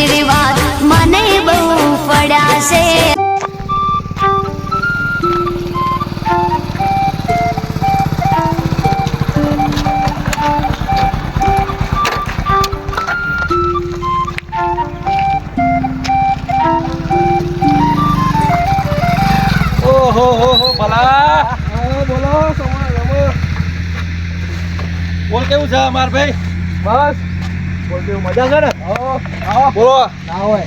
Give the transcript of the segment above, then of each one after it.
આશીર્વાદ મને બહુ પડ્યા છે ઓહો હો હો ભલા. હા બોલો કેવું છે માર ભાઈ? બસ. બોલ કેવું? મજા છે ને? આવો આવો બોલો. ના હોય.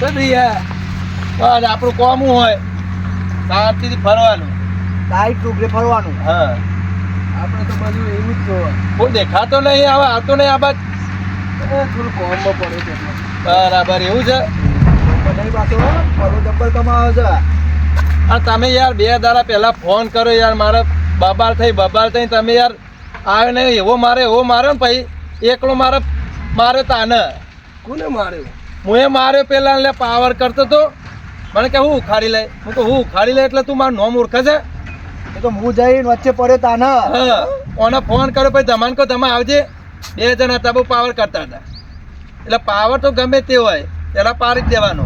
તો યાર આપણું કોમું હોય? શાંતિથી ફરવાનું. ટાઈટ ટુકડે ફરવાનું. હા. આપણે તો બધું એવું જ જોવા કોઈ દેખાતો નહીં હવે આવતો નહીં આ બાદ થોડું કોમમાં પડે છે બરાબર એવું છે? ડબ્બલ કમાવે અને તમે યાર બે દાડા પહેલાં ફોન કર્યો યાર મારે બબાલ થઈ બબાલ થઈ તમે યાર આવ્યો નહીં એવો મારે એવો માર્યો ને પછી. એકલો મારે માર્યો તાને. કોને માર્યો? હું એ માર્યો પેલા એટલે પાવર કરતો તો. મને કે હું ઉખાડી લે હું તો હું ઉખાડી લે એટલે તું મારું નોમ ઓળખે છે? એ તો હું જઈને વચ્ચે પડ્યો તાના. હા. ઓને ફોન કર્યો પછી ધમાન કહો તમે આવજે. બે જણા હતા બહુ પાવર કરતા હતા. એટલે પાવર તો ગમે તે હોય પેલા પારી જ દેવાનો.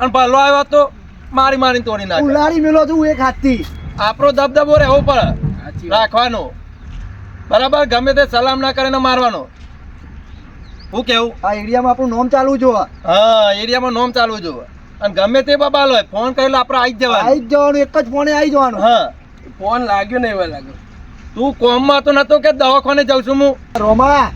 અને ભલો આવ્યો તો મારી મારી તોડી નાખે. ઉલાડી મેલો છું એક હાથથી. આપણો દબદબો રહેવો પડે. રાખવાનો. બરાબર? ગમે તે સલામ ના કરીને મારવાનો. હું કેવું? આ એરિયામાં આપણું નોમ ચાલવું જો હા એરિયામાં નોમ ચાલવું જો અને ગમે તે બબાલ હોય ફોન કરેલો આપણે આવી જ આવી જવાનું જ જવાનું એક જ ફોને આવી જવાનું. હા. ફોન લાગ્યો નહીં એવા લાગ્યો. તું કોમમાં તો નતો કે દવાખાને જાઉં છું હું? રોમા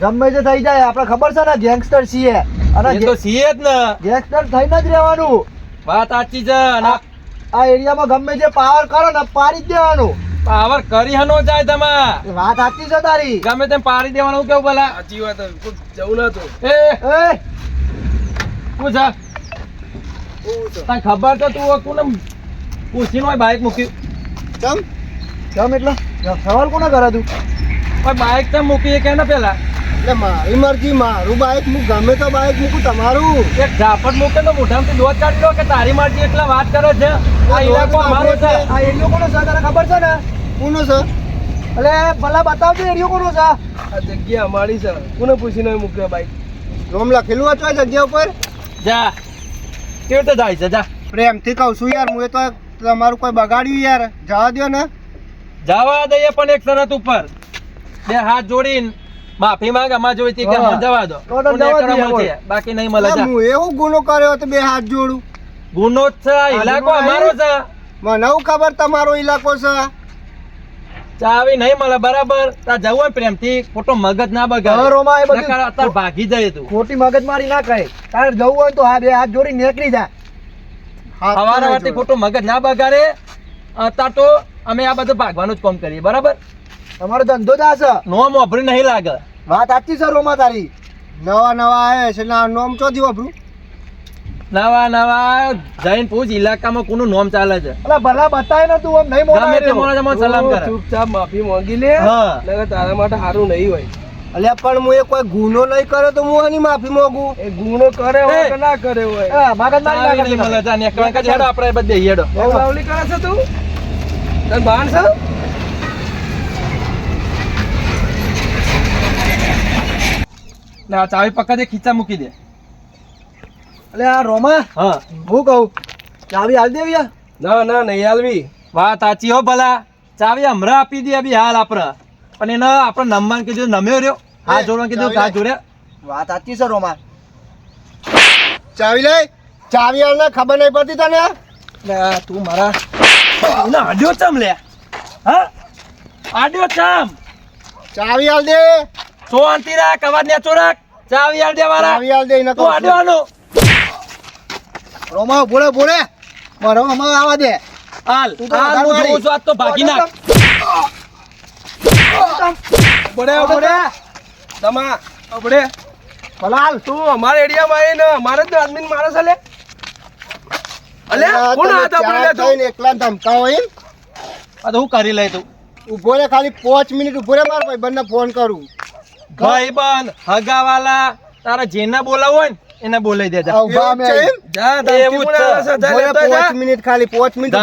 ગમે તે થઈ જાય આપણે ખબર છે ને ગેંગસ્ટર છીએ. અને એ તો છીએ જ ને. ગેંગસ્ટર થઈને જ રહેવાનું. વાત સાચી છે અને આ આ એરિયામાં ગમે જે પાવર કરો ને પાડી જ દેવાનું. પાવર કરી હનો જાય તમા વાત સાચી છે તારી. ગમે તેમ પાડી દેવાનું કેવું ભલા? સાચી વાત જવું નતું એ એ. શું છે તને ખબર તો તું કોને પૂછીને હોય બાઇક મૂક્યું ચમ? ચમ એટલે? સવાલ કોને કરે તું? પણ બાઇક તો મૂકી કે ને પેલા? એટલે મારી મરજી મારું બાઈક હું ગમે તો બાઈક મૂકું તમારું. એક ઝાપટ મૂકે તો મોઢામાંથી દોત કાઢી લો કે તારી મરજી એટલા વાત કરે છે? આ ઇલાકો અમારો છે. આ એરિયો કોનો છે? તને ખબર છે ને? કોનો છે? એટલે ભલા બતાવજો એરિયો કોનો છે? આ જગ્યા અમારી છે. કોને પૂછીને મૂક્યો બાઈક? રોમ લખેલું હતું આ જગ્યા ઉપર? જા. કેવી રીતે જાય છે? જા. પ્રેમથી કહું છું યાર હું એ તો તમારું કોઈ બગાડ્યું યાર. જવા દો ને. જવા દઈએ પણ એક શરત ઉપર. બે હાથ જોડીને. માફી માંગ અમાર જોઈતી કે. મને જવા દો. બાકી નહીં મળે હું એવો ગુનો કર્યો તો બે હાથ જોડું. ગુનો જ છે ઇલાકો અમારો છે. મને હું ખબર તમારો ઇલાકો છે? ચાવી નહીં મળે બરાબર. તાર જવું હોય પ્રેમથી. ખોટો મગજ ના બગાડ. ઘરોમાં એ બધું અત્યારે ભાગી જાય તું. ખોટી મગજમારી ના કહે તારે જવું હોય તો હા બે હાથ જોડી નીકળી જા. સવારે વાતે ખોટો મગજ ના બગાડે. અત્યાર તો અમે આ બધું ભાગવાનું જ કામ કરીએ બરાબર? તમારો ધંધો જ આ નોમ વાપરી નહીં લાગે. વાત સાચી છે રોમા તારી. નવા નવા આવે છે આ નોમ ચોથી વાપરું નવા નવા જૈન પૂછ ઇલાકામાં કોનું નોમ ચાલે છે? અલા ભલા બતાય ને તું આમ નહીં ગમે તે મોડા જમા સલામ કર. ચૂપચાપ માફી માંગી લે. હા. નકર તારા માટે સારું નહીં હોય. અલ્યા પણ હું એ કોઈ ગુનો નહીં કર્યો તો હું આની માફી માંગુ? એ ગુનો કરે હોય કે ના કરે હોય? હા, મારા ના લાગે નહીં મળે કરતી જા નેકળા. કાઢી હેડો આપણે બધે હેડો. બહુ બાવલી કરે છે તું? તન બાણ છે? ને આ ચાવી પક્કા દે ખીચા મૂકી દે. અલ્યા રોમા હા. હું કહું ચાવી હાલ દેવી આ? ના ના નહીં હાલવી વાત સાચી હો ભલા. ચાવી હમણાં આપી દે બી હાલ આપણે પણ એને આપણે નમવાનું કીધું નમ્યો રહ્યો. હાથ જોડવાનું કીધું હાથ જોડે. વાત સાચી છે રોમા. ચાવી લઈ? ચાવી હાલ ખબર નહીં પડતી તને લે તું મારા એને આડ્યો ચમ લે? હા? આડ્યો ચમ? ચાવી હાલ દે. શાંતિ રાખ અવાજ ને ચોરાક. ચાવી હાલ દે મારા ચાવી હાલ દે એને તું આડ્યો આનો રોમા બોલે બોલે. મારો અમાર આવા દે. હાલ હાલ હું. જોઉં છું તો ભાગી નાખ. પડે પડે તમા પડે ભલાલ તું અમારા એરિયામાં આવીને અમારે જ આદમી મારે છે લે. અલે કોણ હતા લે તું એકલા ધમકાવો એમ? આ તો હું કરી લઈ તું ઊભો રે ખાલી પાંચ મિનિટ ઊભો રે માર ભાઈ બંને ફોન કરું. ભાઈબંધ હગાવાલા તારા જેને બોલાવો હોય ને એને બોલાઈ દેજા. પાંચ મિનિટ ખાલી પાંચ મિનિટ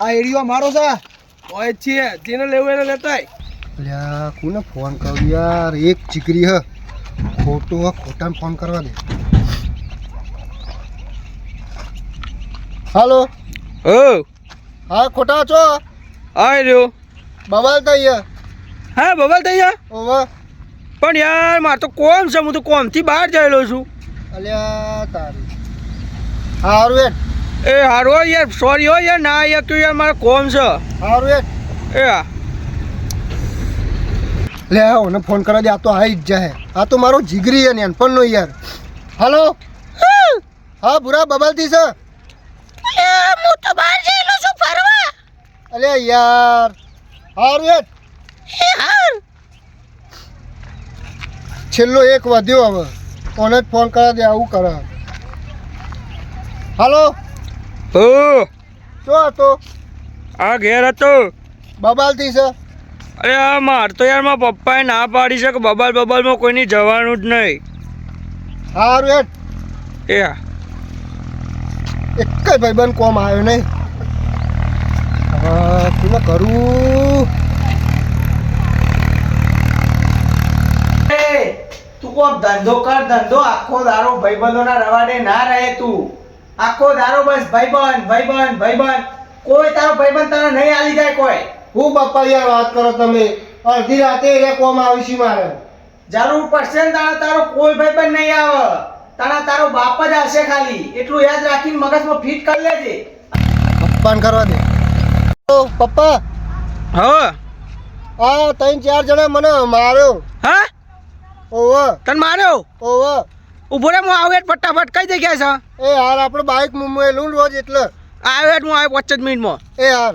આ એરિયો મારો છે. હોય છે જેને લેવું એને લેતાય અલ્યા કોને ફોન કરું યાર? એક ચીકરી હ. ખોટો હ ખોટાને ફોન કરવા દે. હાલો? ઓ. હા ખોટા છો? આ રહ્યો. બવાલ તો અહીંયા. હા બબલ તૈયા ઓવા. પણ યાર મારે તો કોમ છે હું તો કોમથી બહાર જયેલો છું. અલ્યા તારું. હારું એટ એ હારો યાર સોરી હો યાર ના યાર તું યાર મારે કોમ છે. હારું એટ એ હા. લે ઓને ફોન કરવા દે આ તો આઈ જ જાય આ તો મારો જીગરી છે નેનપણનો યાર. હાલો? હા ભૂરા બબલતી છે. હું તો બહાર જયેલો છું ફરવા. અલે યાર. હારું એટ છેલ્લો એક વધ્યો હવે. કોને જ ફોન કરા દે આવું કરે. હાલો? ઓ શું હતો? આ ઘેર હતો. બબાલથી છે? અરે આ માર તો યાર મારા પપ્પાએ ના પાડી છે કે બબાલ બબાલમાં કોઈની જવાનું જ નહીં. હારું એટ એ હા. એક જ ભાઈબંધ કોમ આવ્યો નહીં. હવે શું કરું તું કોક ધંધો કર ધંધો આખો દારો ભાઈબંધોના રવાડે ના રહે તું. આખો દારો બસ ભાઈબંધ ભાઈબંધ ભાઈબંધ. કોઈ તારો ભાઈબંધ તને નહીં આલી જાય કોઈ. હું બાપા યાર વાત કરો તમે. અડધી રાતે એ કોમ આવીશી મારે. જરૂર પડશે ને તારા તારો કોઈ ભાઈબંધ નહીં આવે. તારા તારો બાપ જ આવશે ખાલી. એટલું યાદ રાખીને મગજમાં ફિટ કરી લેજે. પપ્પાને કરવા દે. ઓ પપ્પા. હા. આ ત્રણ ચાર જણા મને માર્યો. હા? ઓવ. તન માર્યો? ઓવ. ઊભો રે હું આવું ફટાફટ. કઈ જગ્યાએ છે? એ યાર આપણે બાઇક મુંબઈલું રોજ એટલે. આવ્યો હેઠ હું આવ્યો પાંચ જ મિનિટમાં. એ યાર.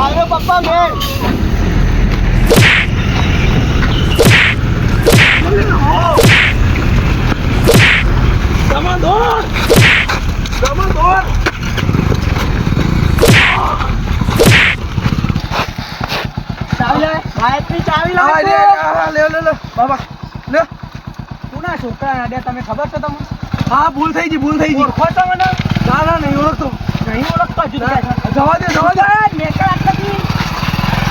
આવ્યો પપ્પા મેં ચાવી ચાવી લે, લાવ હા, લે, લે, લે. બાબા લે. કોના છોકરા અડે તમે ખબર છે તમને? હા ભૂલ થઈ ગઈ ભૂલ થઈ ગઈ. ઓળખો મને? ના ના નહીં ઓળખતો. નહીં ઓળખતો હજુ તો. જવા દે જવા દે. મેકર આટલાથી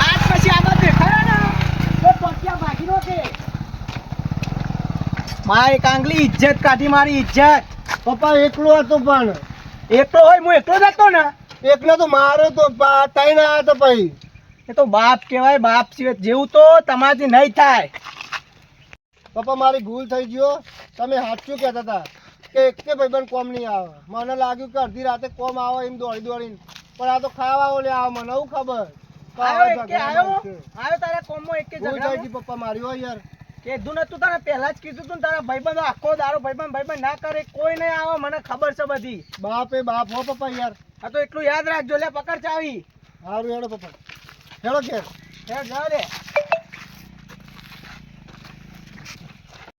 આજ પછી આગળ દેખાડે ને? તો ટોટિયા ભાગીનો છે. મારી કાંગલી ઇજ્જત કાઢી મારી ઇજ્જત. પપ્પા એકલો હતો પણ. એકલો હોય હું એકલો જ હતો ને? એકલો તો મારો તો પા- ત્રણ હતો તો પછી એ તો બાપ કહેવાય બાપ સિવાય જેવું તો તમારાથી નહીં થાય. પપ્પા મારી ભૂલ થઈ ગયો તમે સાચું કહેતા હતા કે એક કે ભાઈબંધ કોમ નહીં આવે. મને લાગ્યું કે અડધી રાતે કોમ આવે એમ દોડી દોડીને. પણ આ તો ખાવા ઓલે આવે મને હું ખબર. કે આયો આવા એકે ઝઘડા આયો? બનશે. આયો તારા કોમમાં એકે થઈ પપ્પા મારી હોય યાર. કીધું નતું તને પહેલા જ કીધું તું તારા ભાઈબંધો આખો દારો ભાઈબંધ ભાઈબંધ ના કરે કોઈ નહીં આવે મને ખબર છે બધી. બાપ એ બાપ હો પપ્પા યાર. આ તો એટલું યાદ રાખજો લે પકડ ચાવી. સારું હેડો પપ્પા. હેડો કે હે જા લે